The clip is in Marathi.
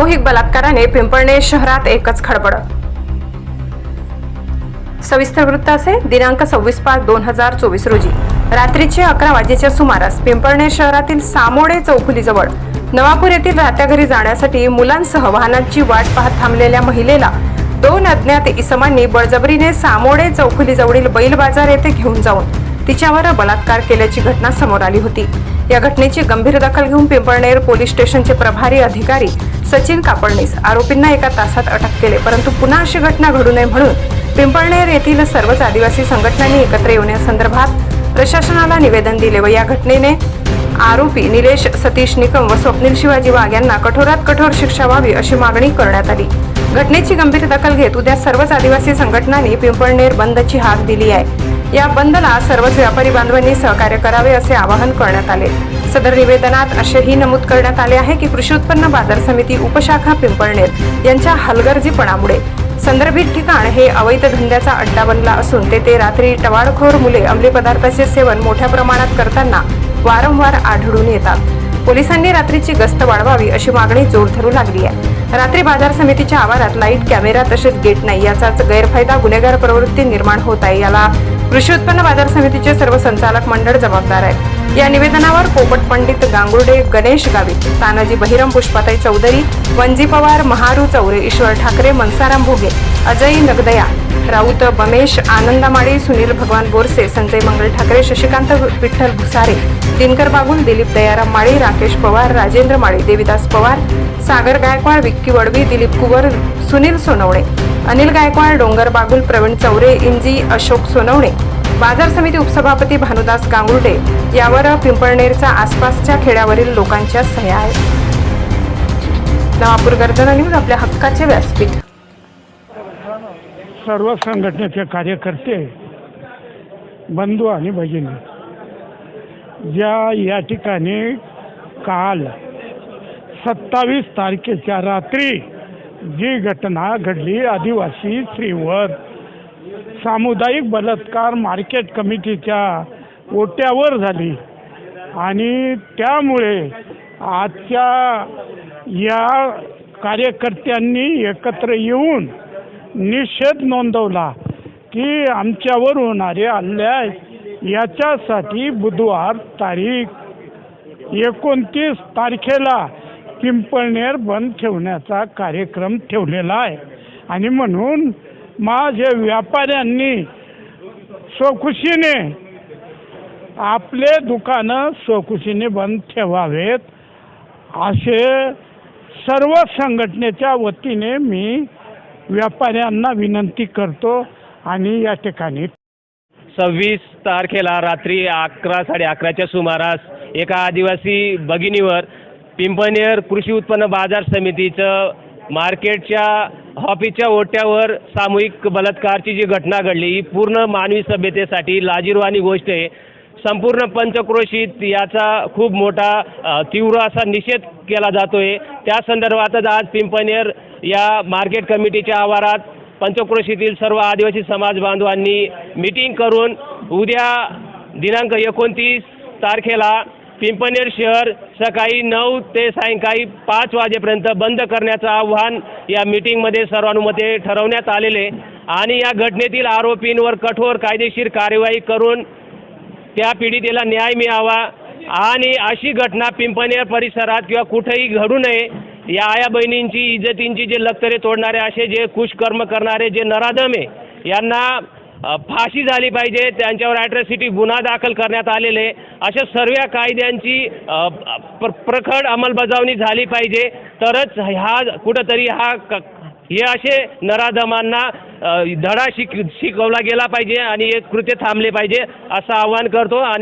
सामूहिक बलात्काराने पिंपळनेर शहरात एकच खडबड सविस्तर वृत्त असे दिनांक सव्वीस पाच दोन हजार चोवीस रोजी. रात्रीचे अकरा वाजेच्या सुमारास पिंपळनेर शहरातील सामोडे चौफुलीजवळ नवापूर येथील राहत्या घरी जाण्यासाठी मुलांसह वाहनांची वाट पाहत थांबलेल्या महिलेला दोन अज्ञात इसमांनी बळजबरीने सामोडे चौफुलीजवळील बैल बाजार येथे घेऊन जाऊन तिच्यावर बलात्कार केल्याची घटना समोर आली होती. या घटनेची गंभीर दखल घेऊन पिंपळनेर पोलीस स्टेशनचे प्रभारी अधिकारी सचिन कापडणीस आरोपींना एका तासात अटक केले परंतु पुन्हा अशी घटना घडू नये म्हणून पिंपळनेर येथील सर्वच आदिवासी संघटनांनी एकत्र येण्यासंदर्भात प्रशासनाला निवेदन दिले व या घटनेने आरोपी निलेश सतीश निकम व स्वप्नील शिवाजी वाघ यांना कठोरात कठोर शिक्षा व्हावी अशी मागणी करण्यात आली. घटनेची गंभीर दखल घेत उद्या सर्वच आदिवासी संघटनांनी पिंपळनेर बंदची हाक दिली आहे. या बंदला सर्वच व्यापारी बांधवांनी सहकार्य करावे असे आवाहन करण्यात आले. सदर निवेदनात असेही नमूद करण्यात आले आहे की कृषी उत्पन्न बाजार समिती उपशाखा पिंपळनेर यांच्या हलगर्जीपणामुळे संदर्भित ठिकाण हे अवैध धंद्याचा अड्डा बनला असून तेथे रात्री टवाळखोर मुले अंमली पदार्थाचे सेवन मोठ्या प्रमाणात करताना वारंवार आढळून येतात. पोलिसांनी रात्रीची गस्त वाढवावी अशी मागणी जोर धरू लागली आहे. रात्री बाजार समितीच्या आवारात लाइट कॅमेरा तसेच गेट नाही याचाच गैरफायदा गुन्हेगार प्रवृत्ती निर्माण होत आहे. याला कृषी उत्पन्न बाजार समितीचे सर्व संचालक मंडळ जबाबदार आहेत. या निवेदनावर पोपट पंडित गांगुर्डे गणेश गावित तानाजी बहिरम पुष्पाताई चौधरी वंजी पवार महारू चौरे ईश्वर ठाकरे मनसाराम भोगे अजय नगदया राऊत बमेश आनंदामाळी सुनील भगवान बोरसे संजय मंगल ठाकरे शशिकांत विठ्ठल भुसारे दिनकर बागुल दिलीप दयाराम माळी राकेश पवार राजेंद्र माळी देविदास पवार सागर गायकवाड विक्की वडवी दिलीप कुवर सुनील सोनवणे अनिल गायकवाड डोंगर बागुल प्रवीण चौरे इंजी अशोक सोनवणे बाजार समिती उपसभापती भानुदास गांगुर्डे यावर पिंपळनेरच्या आसपासच्या खेड्यावरील लोकांच्या सह्या आहेत. नवापूर गर्जना न्यूज आपल्या हक्काचे व्यासपीठ. सर्व संघटनेचे कार्यकर्ते बंधू आणि भगिनी ज्या या ठिकाणी काल सत्तावीस तारखेच्या रात्री जी घटना घडली आदिवासी स्त्रीवर सामुदायिक बलात्कार मार्केट कमिटीच्या ओट्यावर झाली. आणि त्यामुळे आजच्या या कार्यकर्त्यांनी एकत्र येऊन निषेध नोंदवला की आमच्यावर होणारे अन्याय याच्यासाठी बुधवार तारीख एकोणतीस तारखेला पिंपळनेर बंद ठेवण्याचा कार्यक्रम ठेवलेला आहे. आणि म्हणून माझ्या व्यापाऱ्यांनी स्वखुशीने आपले दुकानं स्वखुशीने बंद ठेवावेत असे सर्व संघटनेच्या वतीने मी व्यापाऱ्यांना विनंती करतो आणि या ठिकाणी सव्वीस तारखेला रात्री अकरा साडे अकराच्या सुमारास एका आदिवासी भगिनीवर पिंपनेर कृषी उत्पन्न बाजार समितीचं मार्केटच्या हॉपीच्या ओट्यावर सामूहिक बलात्कारची जी घटना घडली ही पूर्ण मानवी सभ्यतेसाठी लाजीरवाणी गोष्ट आहे. संपूर्ण पंचक्रोशीत याचा खूप मोठा तीव्र असा निषेध केला जातोय. त्या संदर्भातच आज पिंपनेर या मार्केट कमिटीच्या आवारात पंचक्रोशीतील सर्व आदिवासी समाज बांधवांनी मिटिंग करून उद्या दिनांक एकोणतीस तारखेला पिंपणेर शहर सकाळी नऊ ते सायंकाळी पाच वाजेपर्यंत बंद करण्याचं आव्हान या मीटिंगमध्ये सर्वानुमते ठरवण्यात आलेले आणि या घटनेतील आरोपींवर कठोर कायदेशीर कार्यवाही करून त्या पीडितेला न्याय मिळावा आणि अशी घटना पिंपणेर परिसरात किंवा कुठेही घडू नये या आया बहिणींची इज्जतींची जे लक्तरे तोडणारे असे जे कुशकर्म करणारे जे नराधम आहे यांना फाशी झाली पाहिजे त्यांच्यावर ॲट्रॉसिटी गुन्हा दाखल करण्यात आलेले अशा सर्व कायद्यांची प्र प्रखड अंमलबजावणी झाली पाहिजे. तरच ह्या कुठंतरी हा क हे असे नराधमांना धडा शिक शिकवला गेला पाहिजे आणि हे कृत्य थांबले पाहिजे असं आवाहन करतो. आणि